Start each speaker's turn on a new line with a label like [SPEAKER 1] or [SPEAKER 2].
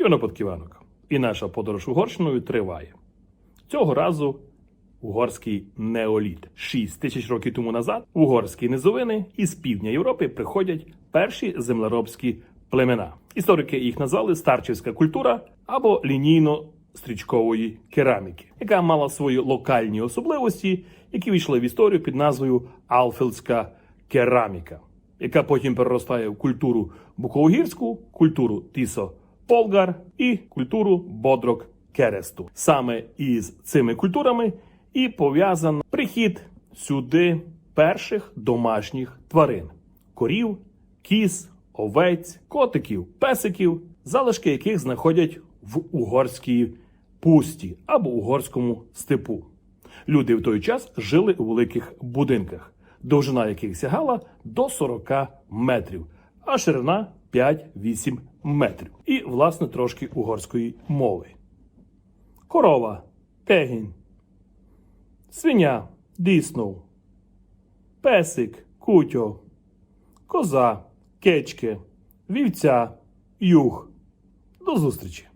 [SPEAKER 1] Юно Подківанок. І наша подорож Угорщиною триває. Цього разу угорський неоліт. Шість тисяч років тому назад угорські низовини із півдня Європи приходять перші землеробські племена. Історики їх назвали старчівська культура або лінійно-стрічкової кераміки, яка мала свої локальні особливості, які війшли в історію під назвою Алфілська кераміка, яка потім переростає в культуру буковогірську, культуру Тісо Полгар і культуру Бодрок Кересту. Саме із цими культурами і пов'язаний прихід сюди перших домашніх тварин: корів, кіз, овець, котиків, песиків, залишки яких знаходять в угорській пусті або угорському степу. Люди в той час жили у великих будинках, довжина яких сягала до 40 метрів, а ширина 5-8 метрів. І, власне, трошки угорської мови. Корова, тегінь, свиня, діснув, песик, кутьо, коза, кечки, вівця, юг. До зустрічі!